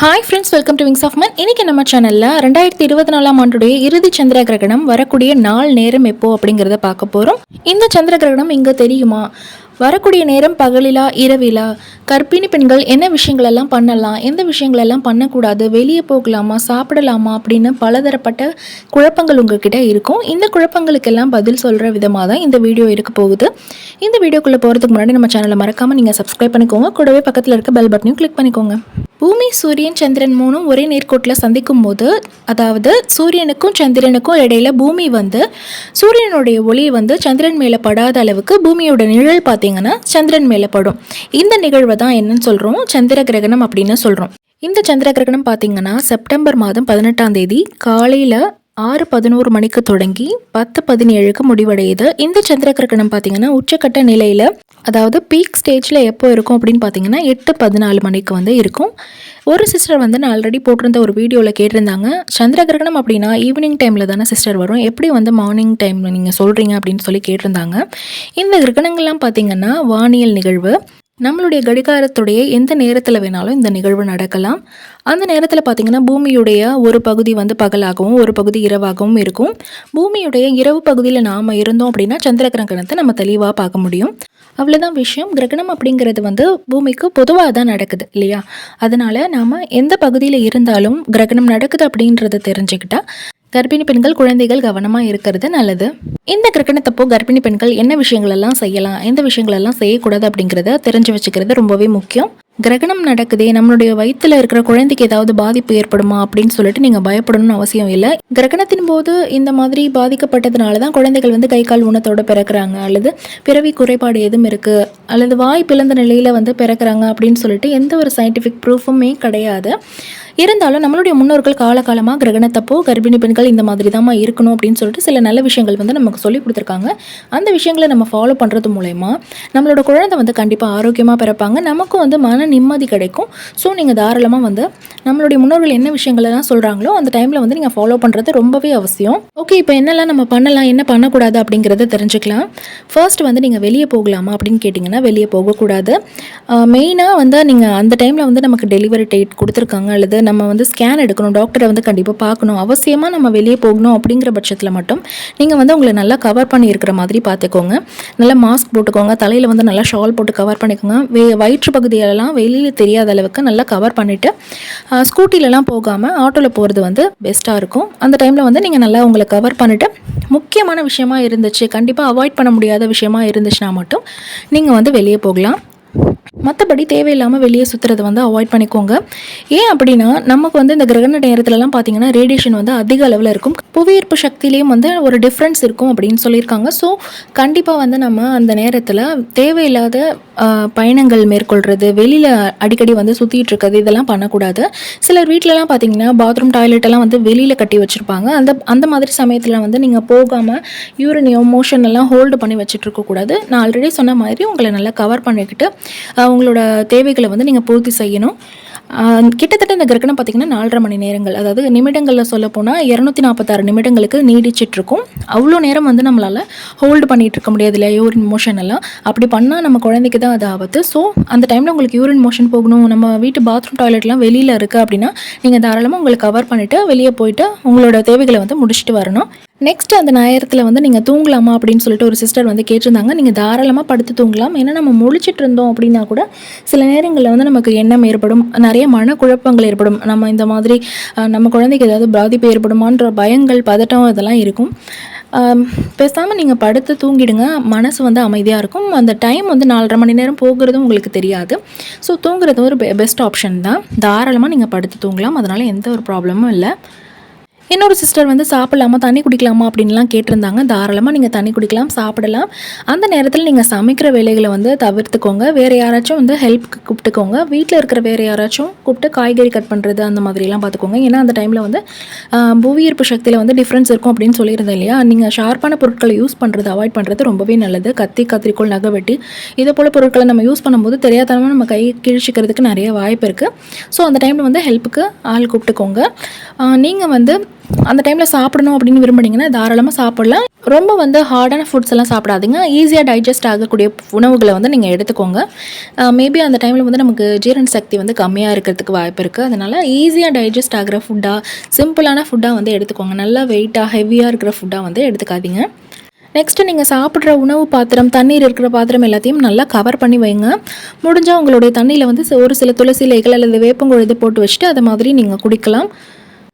Hi friends welcome to wings of மன் இன்னைக்கு நம்ம சேனலில் ரெண்டாயிரத்தி இருபத்தி நாலாம் ஆண்டுடைய இறுதி சந்திர கிரகணம் வரக்கூடிய நாள் நேரம் எப்போ அப்படிங்கிறத பார்க்க போகிறோம் இந்த சந்திர கிரகணம் இங்கே தெரியுமா? வரக்கூடிய நேரம் பகலிலா இரவிலா? கர்ப்பிணி பெண்கள் என்ன விஷயங்களெல்லாம் பண்ணலாம்? எந்த விஷயங்களெல்லாம் பண்ணக்கூடாது? வெளியே போகலாமா? சாப்பிடலாமா? அப்படின்னு பலதரப்பட்ட குழப்பங்கள் உங்ககிட்ட இருக்கும். இந்த குழப்பங்களுக்கெல்லாம் பதில் சொல்கிற விதமாக தான் இந்த வீடியோ இருக்க போகுது. இந்த வீடியோக்குள்ளே போகிறதுக்கு முன்னாடி நம்ம சேனலை மறக்காமல் நீங்கள் சப்ஸ்கிரைப் பண்ணிக்கோங்க. கூடவே பக்கத்தில் இருக்க பெல் பட்டனையும் கிளிக் பண்ணிக்கோங்க. பூமி சூரியன் சந்திரன் மூணும் ஒரே நேர்கோட்டில் சந்திக்கும் போது அதாவது சூரியனுக்கும் சந்திரனுக்கும் இடையில பூமி வந்து சூரியனுடைய ஒளி வந்து சந்திரன் மேலே படாத அளவுக்கு பூமியோட நிழல் பார்த்தீங்கன்னா சந்திரன் மேலே படும். இந்த நிகழ்வை தான் என்னன்னு சொல்கிறோம் சந்திர கிரகணம் அப்படின்னு சொல்கிறோம் இந்த சந்திர கிரகணம் பார்த்தீங்கன்னா செப்டம்பர் மாதம் பதினெட்டாம் தேதி காலையில் ஆறு பதினோரு மணிக்கு தொடங்கி பத்து பதினேழுக்கு முடிவடையுது. இந்த சந்திர கிரகணம் பார்த்தீங்கன்னா உச்சக்கட்ட நிலையில் அதாவது பீக் ஸ்டேஜில் எப்போ இருக்கும் அப்படின்னு பார்த்தீங்கன்னா எட்டு பதினாலு மணிக்கு வந்து இருக்கும். ஒரு சிஸ்டர் வந்து நான் ஆல்ரெடி போட்டிருந்த ஒரு வீடியோவில் கேட்டிருந்தாங்க. சந்திர கிரகணம் அப்படின்னா ஈவினிங் டைமில் தானே சிஸ்டர் வரும். எப்படி வந்து மார்னிங் டைமில் நீங்கள் சொல்கிறீங்க அப்படின்னு சொல்லி கேட்டிருந்தாங்க. இந்த கிரகணங்கள்லாம் பார்த்தீங்கன்னா வானியல் நிகழ்வு. நம்மளுடைய கடிகாரத்துடைய எந்த நேரத்தில் வேணாலும் இந்த நிகழ்வு நடக்கலாம். அந்த நேரத்தில் பார்த்திங்கன்னா பூமியுடைய ஒரு பகுதி வந்து பகலாகவும் ஒரு பகுதி இரவாகவும் இருக்கும். பூமியுடைய இரவு பகுதியில் நாம் இருந்தோம் அப்படின்னா சந்திர கிரகணத்தை நம்ம தெளிவாக பார்க்க முடியும். அவ்வளோதான் விஷயம். கிரகணம் அப்படிங்கிறது வந்து பூமிக்கு பொதுவாக தான் நடக்குது இல்லையா? அதனால் நாம் எந்த பகுதியில் இருந்தாலும் கிரகணம் நடக்குது அப்படின்றத தெரிஞ்சுக்கிட்டால் கர்ப்பிணி பெண்கள் குழந்தைகள் கவனமாக இருக்கிறது நல்லது. இந்த கிரகணத்தப்போ கர்ப்பிணி பெண்கள் என்ன விஷயங்கள் எல்லாம் செய்யலாம் எந்த விஷயங்கள் எல்லாம் செய்யக்கூடாது அப்படிங்கிறத தெரிஞ்சு வச்சுக்கிறது ரொம்பவே முக்கியம். கிரகணம் நடக்குதே நம்மளுடைய வயிற்றுல இருக்கிற குழந்தைக்கு ஏதாவது பாதிப்பு ஏற்படுமா அப்படின்னு சொல்லிட்டு நீங்கள் பயப்படணும்னு அவசியம் இல்லை. கிரகணத்தின் போது இந்த மாதிரி பாதிக்கப்பட்டதுனால தான் குழந்தைகள் வந்து கை கால் ஊனத்தோடு பிறக்கிறாங்க அல்லது பிறவி குறைபாடு எதுவும் இருக்குது அல்லது வாய் பிளந்த நிலையில் வந்து பிறக்கிறாங்க அப்படின்னு சொல்லிட்டு எந்த ஒரு சயின்டிஃபிக் ப்ரூஃபுமே கிடையாது. இருந்தாலும் நம்மளுடைய முன்னோர்கள் காலகாலமாக கிரகணத்தப்போ கர்ப்பிணி பெண்கள் இந்த மாதிரி தான் இருக்கணும் அப்படின்னு சொல்லிட்டு சில நல்ல விஷயங்கள் வந்து நமக்கு சொல்லி கொடுத்துருக்காங்க. அந்த விஷயங்களை நம்ம ஃபாலோ பண்ணுறது மூலயமா நம்மளோட குழந்தை வந்து கண்டிப்பாக ஆரோக்கியமாக பிறப்பாங்க. நமக்கும் வந்து மன நிம்மதி கிடைக்கும். ஸோ நீங்கள் தாராளமாக வந்து நம்மளுடைய முன்னோர்கள் என்ன விஷயங்களெல்லாம் சொல்கிறாங்களோ அந்த டைமில் வந்து நீங்கள் ஃபாலோ பண்ணுறது ரொம்பவே அவசியம். ஓகே இப்போ என்னெல்லாம் நம்ம பண்ணலாம் என்ன பண்ணக்கூடாது அப்படிங்கிறத தெரிஞ்சுக்கலாம். ஃபர்ஸ்ட் வந்து நீங்கள் வெளியே போகலாமா அப்படின்னு கேட்டிங்கன்னா வெளியே போகக்கூடாது. மெயினாக வந்து நீங்கள் அந்த டைமில் வந்து நமக்கு டெலிவரி டேட் கொடுத்துருக்காங்க அல்லது நம்ம வந்து ஸ்கேன் எடுக்கணும் டாக்டரை வந்து கண்டிப்பாக பார்க்கணும் அவசியமாக நம்ம வெளியே போகணும் அப்படிங்கிற பட்சத்தில் மட்டும் நீங்கள் வந்து உங்களை நல்லா கவர் பண்ணி இருக்கிற மாதிரி பார்த்துக்கோங்க. நல்லா மாஸ்க் போட்டுக்கோங்க தலையில் வந்து நல்லா ஷால் போட்டு கவர் பண்ணிக்கோங்க. வே வயிற்று பகுதியிலலாம் வெளியில் தெரியாத அளவுக்கு நல்லா கவர் பண்ணிவிட்டு ஸ்கூட்டிலலாம் போகாமல் ஆட்டோவில் போகிறது வந்து பெஸ்ட்டாக இருக்கும். அந்த டைமில் வந்து நீங்கள் நல்லா உங்களை கவர் பண்ணிவிட்டு முக்கியமான விஷயமா இருந்துச்சு கண்டிப்பாக அவாய்ட் பண்ண முடியாத விஷயமா இருந்துச்சுன்னா மட்டும் நீங்கள் வந்து வெளியே போகலாம். மற்றபடி தேவையில்லாமல் வெளியே சுற்றுறது வந்து அவாய்ட் பண்ணிக்கோங்க. ஏன் அப்படின்னா நமக்கு வந்து இந்த கிரகண நேரத்துலலாம் பார்த்தீங்கன்னா ரேடியேஷன் வந்து அதிக அளவில் இருக்கும். புவியீர்ப்பு சக்தியிலையும் வந்து ஒரு டிஃப்ரென்ஸ் இருக்கும் அப்படின்னு சொல்லியிருக்காங்க. ஸோ கண்டிப்பாக வந்து நம்ம அந்த நேரத்தில் தேவையில்லாத பயணங்கள் மேற்கொள்கிறது வெளியில் அடிக்கடி வந்து சுற்றிட்டு இருக்கிறது இதெல்லாம் பண்ணக்கூடாது. சிலர் வீட்டிலலாம் பார்த்தீங்கன்னா பாத்ரூம் டாய்லெட்டெல்லாம் வந்து வெளியில் கட்டி வச்சுருப்பாங்க. அந்த அந்த மாதிரி சமயத்தில் வந்து நீங்கள் போகாமல் யூரினியோ மோஷன் எல்லாம் ஹோல்டு பண்ணி வச்சுட்டு இருக்கக்கூடாது. நான் ஆல்ரெடி சொன்ன மாதிரி உங்களை நல்லா கவர் பண்ணிக்கிட்டு உங்களோட தேவைகளை வந்து நீங்கள் பூர்த்தி செய்யணும். கிட்டத்தட்ட இந்த கிரகணம் பார்த்திங்கன்னா நாலரை மணி நேரங்கள். அதாவது நிமிடங்களில் சொல்ல போனால் இரநூத்தி நாற்பத்தாறு நிமிடங்களுக்கு நீடிச்சிட்ருக்கும். அவ்வளோ நேரம் வந்து நம்மளால் ஹோல்டு பண்ணிகிட்டு இருக்க முடியாது இல்லையா? யூரின் மோஷன் எல்லாம். அப்படி பண்ணால் நம்ம குழந்தைக்கு தான் அது ஆபத்து. ஸோ அந்த டைமில் உங்களுக்கு யூரின் மோஷன் போகணும். நம்ம வீட்டு பாத்ரூம் டாய்லெட்லாம் வெளியில் இருக்குது அப்படின்னா நீங்கள் தாராளமாக உங்களை கவர் பண்ணிவிட்டு வெளியே போயிட்டு உங்களோட தேவைகளை வந்து முடிச்சுட்டு வரணும். நெக்ஸ்ட் அந்த நேரத்தில் வந்து நீங்கள் தூங்கலாமா அப்படின்னு சொல்லிட்டு ஒரு சிஸ்டர் வந்து கேட்டிருந்தாங்க. நீங்கள் தாராளமாக படுத்து தூங்கலாம். ஏன்னா நம்ம முழிச்சிட்டு இருந்தோம் அப்படின்னா கூட சில நேரங்களில் வந்து நமக்கு எண்ணம் ஏற்படும். நிறைய மனக்குழப்பங்கள் ஏற்படும். நம்ம இந்த மாதிரி நம்ம குழந்தைக்கு ஏதாவது பாதிப்பு ஏற்படுமான்ற பயங்கள் பதட்டம் இதெல்லாம் இருக்கும். பேசாமல் நீங்கள் படுத்து தூங்கிடுங்க. மனசு வந்து அமைதியாக இருக்கும். அந்த டைம் வந்து நாலரை மணி நேரம் போகிறதும் உங்களுக்கு தெரியாது. ஸோ தூங்குறது ஒரு பெஸ்ட் ஆப்ஷன் தான். தாராளமாக நீங்கள் படுத்து தூங்கலாம். அதனால் எந்த ஒரு ப்ராப்ளமும் இல்லை. இன்னொரு சிஸ்டர் வந்து சாப்பிடலாமா தண்ணி குடிக்கலாமா அப்படின்லாம் கேட்டிருந்தாங்க. தாராளமாக நீங்கள் தண்ணி குடிக்கலாம் சாப்பிடலாம். அந்த நேரத்தில் நீங்கள் சமைக்கிற வேலைகளை வந்து தவிர்த்துக்கோங்க. வேறு யாராச்சும் வந்து ஹெல்ப்க்கு கூப்பிட்டுக்கோங்க. வீட்டில் இருக்கிற வேறு யாராச்சும் கூப்பிட்டு காய்கறி கட் பண்ணுறது அந்த மாதிரிலாம் பார்த்துக்கோங்க. ஏன்னா அந்த டைமில் வந்து புவியீர்ப்பு சக்தியில் வந்து டிஃப்ரென்ஸ் இருக்கும் அப்படின்னு சொல்லியிருந்தேன் இல்லையா? நீங்கள் ஷார்ப்பான பொருட்களை யூஸ் பண்ணுறது அவாய்ட் பண்ணுறது ரொம்பவே நல்லது. கத்தி கத்திரிக்கோள் நகை வெட்டி இதை போல் பொருட்களை நம்ம யூஸ் பண்ணும்போது தெரியாதனமாக நம்ம கை கிழிச்சிக்கிறதுக்கு நிறைய வாய்ப்பு இருக்குது ஸோ அந்த டைமில் வந்து ஹெல்ப்புக்கு ஆள் கூப்பிட்டுக்கோங்க. நீங்கள் வந்து அந்த டைமில் சாப்பிடணும் அப்படின்னு விரும்புனீங்கன்னா தாராளமாக சாப்பிடலாம். ரொம்ப வந்து ஹார்டான ஃபுட்ஸ் எல்லாம் சாப்பிடாதீங்க. ஈஸியாக டைஜஸ்ட் ஆகக்கூடிய உணவுகளை வந்து நீங்கள் எடுத்துக்கோங்க. மேபி அந்த டைமில் வந்து நமக்கு ஜீரண சக்தி வந்து கம்மியாக இருக்கிறதுக்கு வாய்ப்பு இருக்குது அதனால் ஈஸியாக டைஜஸ்ட் ஆகிற ஃபுட்டாக சிம்பிளான ஃபுட்டாக வந்து எடுத்துக்கோங்க. நல்லா வெயிட்டாக ஹெவியாக இருக்கிற ஃபுட்டாக வந்து எடுத்துக்காதீங்க. நெக்ஸ்ட்டு நீங்கள் சாப்பிட்ற உணவு பாத்திரம் தண்ணீர் இருக்கிற பாத்திரம் எல்லாத்தையும் நல்லா கவர் பண்ணி வைங்க. முடிஞ்சால் உங்களுடைய தண்ணியில் வந்து ஒரு சில துளசி இலைகள் அல்லது வேப்பங்குழுது போட்டு வச்சுட்டு அதை மாதிரி நீங்கள் குடிக்கலாம்.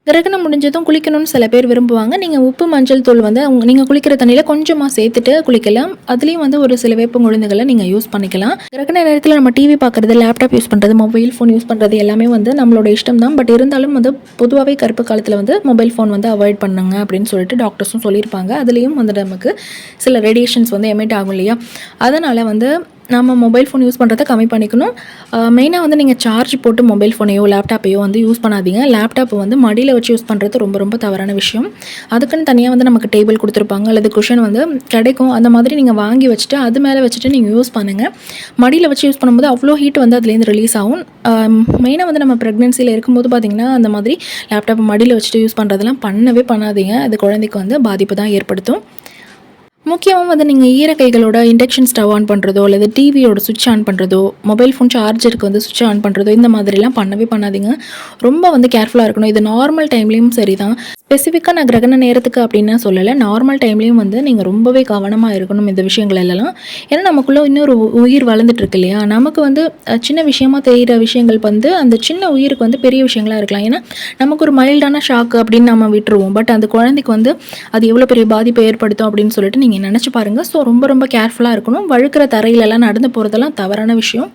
கிரகணம் முடிஞ்சதும் குளிக்கணும்னு சில பேர் விரும்புவாங்க. நீங்கள் உப்பு மஞ்சள் தூள் வந்து அவங்க நீங்கள் குளிக்கிற தண்ணியில் கொஞ்சமாக சேர்த்துட்டு குளிக்கலாம். அதுலேயும் வந்து ஒரு சில வேப்பங்குழுந்துகளை நீங்கள் யூஸ் பண்ணிக்கலாம். கிரகண நேரத்தில் நம்ம டிவி பார்க்குறது லேப்டாப் யூஸ் பண்ணுறது மொபைல் ஃபோன் யூஸ் பண்ணுறது எல்லாமே வந்து நம்மளோட இஷ்டம் தான். பட் இருந்தாலும் வந்து பொதுவாகவே கருப்பு காலத்தில் வந்து மொபைல் ஃபோன் வந்து அவாய்ட் பண்ணுங்க அப்படின்னு சொல்லிட்டு டாக்டர்ஸும் சொல்லியிருப்பாங்க. அதுலேயும் வந்து நமக்கு சில ரேடியேஷன்ஸ் வந்து எமிட் ஆகும் இல்லையா? அதனால் வந்து நம்ம மொபைல் ஃபோன் யூஸ் பண்ணுறத கம்மி பண்ணிக்கணும். மெயினாக வந்து நீங்கள் சார்ஜ் போட்டு மொபைல் ஃபோனையோ லேப்டாப்பையோ வந்து யூஸ் பண்ணாதீங்க. லேப்டாப் வந்து மடியில் வச்சு யூஸ் பண்ணுறது ரொம்ப ரொம்ப தவறான விஷயம். அதுக்குன்னு தனியாக வந்து நமக்கு டேபிள் கொடுத்துருப்பாங்க. அல்லது குஷன் வந்து கிடைக்கும். அந்த மாதிரி நீங்கள் வாங்கி வச்சுட்டு அது மேலே வச்சுட்டு நீங்கள் யூஸ் பண்ணுங்கள் மடியில் வச்சு யூஸ் பண்ணும்போது அவ்வளோ ஹீட் வந்து அதுலேருந்து ரிலீஸ் ஆகும். மெயினாக வந்து நம்ம ப்ரெக்னென்சியில் இருக்கும்போது பார்த்திங்கன்னா அந்த மாதிரி லேப்டாப் மடியில் வச்சுட்டு யூஸ் பண்ணுறதெல்லாம் பண்ணவே பண்ணாதீங்க. அது குழந்தைக்கு வந்து பாதிப்பு தான் ஏற்படுத்தும். முக்கியமாக வந்து நீங்கள் ஈரக்கைகளோட இண்டக்ஷன் ஸ்டவ் ஆன் பண்ணுறதோ அல்லது டிவியோட சுவிட்ச் ஆன் பண்ணுறதோ மொபைல் ஃபோன் சார்ஜருக்கு வந்து சுவிட்ச் ஆன் பண்ணுறதோ இந்த மாதிரிலாம் பண்ணவே பண்ணாதீங்க. ரொம்ப வந்து கேர்ஃபுல்லாக இருக்கணும். இது நார்மல் டைம்லேயும் சரி தான் ஸ்பெசிஃபிக்காக நான் கிரகண நேரத்துக்கு அப்படின்னு சொல்லலை. நார்மல் டைம்லேயும் வந்து நீங்கள் ரொம்பவே கவனமாக இருக்கணும் இந்த விஷயங்கள் எல்லாம் ஏன்னா நமக்குள்ளே இன்னொரு உயிர் வளர்ந்துட்டு இருக்கு இல்லையா? நமக்கு வந்து சின்ன விஷயமா தெரிகிற விஷயங்கள் வந்து அந்த சின்ன உயிருக்கு வந்து பெரிய விஷயங்களாக இருக்கலாம். ஏன்னா நமக்கு ஒரு மைல்டான ஷாக்கு அப்படின்னு நம்ம விட்டுருவோம். பட் அந்த குழந்தைக்கு வந்து அது எவ்வளோ பெரிய பாதிப்பை ஏற்படுத்தும் அப்படின்னு சொல்லிட்டு நீங்கள் நினச்சி பாருங்கள் ஸோ ரொம்ப ரொம்ப கேர்ஃபுல்லாக இருக்கணும். வழுக்கிற தரையிலலாம் நடந்து போகிறதெல்லாம் தவறான விஷயம்.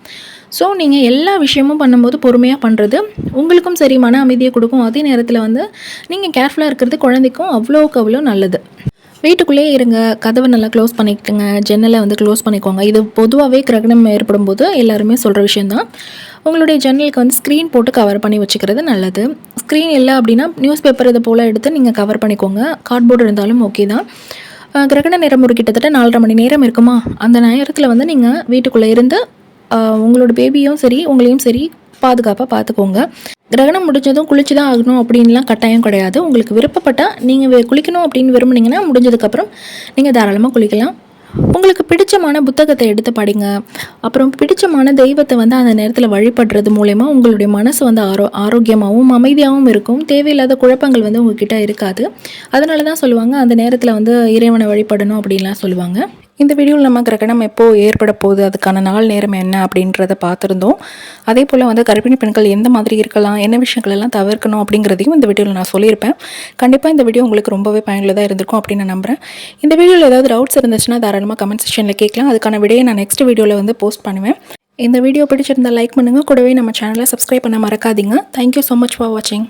ஸோ நீங்கள் எல்லா விஷயமும் பண்ணும்போது பொறுமையாக பண்ணுறது உங்களுக்கும் சரி மன அமைதியை கொடுக்கும். அதே நேரத்தில் வந்து நீங்கள் கேர்ஃபுல்லாக இருக்கிறது குழந்தைக்கும் அவ்வளோக்கு அவ்வளோ நல்லது. வீட்டுக்குள்ளேயே இருங்க கதவை நல்லா க்ளோஸ் பண்ணிக்கிட்டுங்க ஜன்னலை வந்து க்ளோஸ் பண்ணிக்கோங்க. இது பொதுவாகவே கிரகணம் ஏற்படும் போது எல்லாருமே சொல்கிற விஷயந்தான் உங்களுடைய ஜன்னலுக்கு வந்து ஸ்க்ரீன் போட்டு கவர் பண்ணி வச்சுக்கிறது நல்லது. ஸ்க்ரீன் இல்லை அப்படின்னா நியூஸ் பேப்பர் இதை போல் எடுத்து நீங்கள் கவர் பண்ணிக்கோங்க. கார்ட்போர்டு இருந்தாலும் ஓகே தான். கிரகண நேரம் ஒரு கிட்டத்தட்ட நாலரை மணி நேரம் இருக்குமா? அந்த நேரத்தில் வந்து நீங்கள் வீட்டுக்குள்ளே இருந்து உங்களோட பேபியும் சரி உங்களையும் சரி பாதுகாப்பாக பார்த்துக்கோங்க கிரகணம் முடிஞ்சதும் குளிச்சு தான் ஆகணும் அப்படின்லாம் கட்டாயம் கிடையாது. உங்களுக்கு விருப்பப்பட்டால் நீங்கள் குளிக்கணும் அப்படின்னு விரும்புனீங்கன்னா முடிஞ்சதுக்கப்புறம் நீங்கள் தாராளமாக குளிக்கலாம். உங்களுக்கு பிடிச்சமான புத்தகத்தை எடுத்து படிங்க. அப்புறம் பிடிச்சமான தெய்வத்தை வந்து அந்த நேரத்தில் வழிபடுறது மூலயமா உங்களுடைய மனசு வந்து ஆரோ ஆரோக்கியமாகவும் அமைதியாகவும் இருக்கும். தேவையில்லாத குழப்பங்கள் வந்து உங்ககிட்ட இருக்காது. அதனால தான் சொல்லுவாங்க அந்த நேரத்தில் வந்து இறைவனை வழிபடணும் அப்படின்லாம் சொல்லுவாங்க. இந்த வீடியோவில் நம்ம கிரகணம் எப்போது ஏற்பட போகுது அதுக்கான நாள் நேரம் என்ன அப்படின்றத பார்த்துருந்தோம். அதே போல் வந்து கர்ப்பிணி பெண்கள் எந்த மாதிரி இருக்கலாம் என்ன விஷயங்கள் எல்லாம் தவிர்க்கணும் அப்படிங்கிறதையும் இந்த வீடியோவில் நான் சொல்லியிருப்பேன். கண்டிப்பாக இந்த வீடியோ உங்களுக்கு ரொம்பவே பயனுள்ளதாக இருந்திருக்கும் அப்படின்னு நான் நம்புகிறேன் இந்த வீடியோவில் ஏதாவது டவுட்ஸ் இருந்துச்சுன்னா தாராளமாக கமெண்ட் செக்ஷனில் கேட்கலாம். அதுக்கான விடையை நான் நெக்ஸ்ட் வீடியோவில் வந்து போஸ்ட் பண்ணுவேன். இந்த வீடியோ பிடிச்சிருந்தால் லைக் பண்ணுங்கள் கூடவே நம்ம சேனலை சப்ஸ்கிரைப் பண்ண மறக்காதீங்க. தேங்க்யூ ஸோ மச் ஃபார் வாட்சிங்